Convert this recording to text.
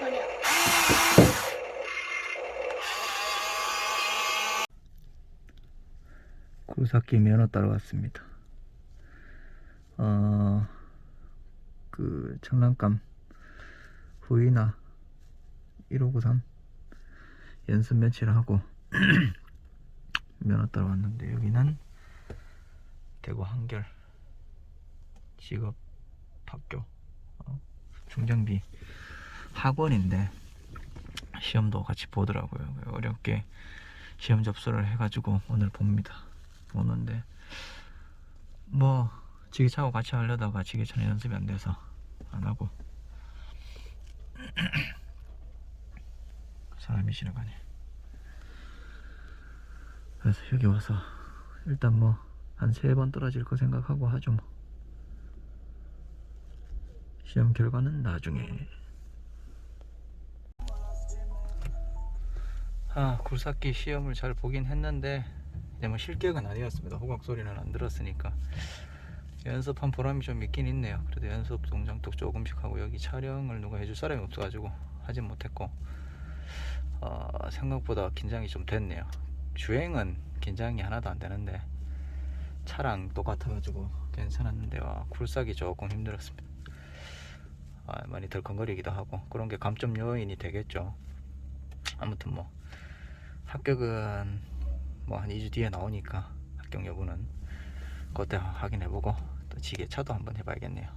버려. 구루사키 면허 따러 왔습니다. 어, 그 청량감 후이나 1593 연습 며칠 하고 면허 따러 왔는데, 여기는 대구 한결 직업 학교 어, 중장비 학원인데 시험도 같이 보더라고요. 어렵게 시험 접수를 해가지고 오늘 봅니다. 오는데 뭐 지게차하고 같이 하려다가 지게차는 연습이 안 돼서 안 하고 사람이 지나가네. 그래서 여기 와서 일단 뭐 한 세 번 떨어질 거 생각하고 하죠 뭐. 시험 결과는 나중에. 아 굴삭기 시험을 잘 보긴 했는데 이제 뭐 실격은 아니었습니다. 호각 소리는 안 들었으니까 연습한 보람이 좀 있긴 있네요. 그래도 연습 동작도 조금씩 하고 여기 촬영을 누가 해줄 사람이 없어가지고 하진 못했고 어, 생각보다 긴장이 좀 됐네요. 주행은 긴장이 하나도 안 되는데 차랑 똑같아가지고 괜찮았는데 와 굴삭이 조금 힘들었습니다. 아, 많이 덜컹거리기도 하고 그런 게 감점 요인이 되겠죠. 아무튼 뭐 합격은 뭐 한 2주 뒤에 나오니까 합격 여부는 그때 확인해보고 또 지게차도 한번 해봐야겠네요.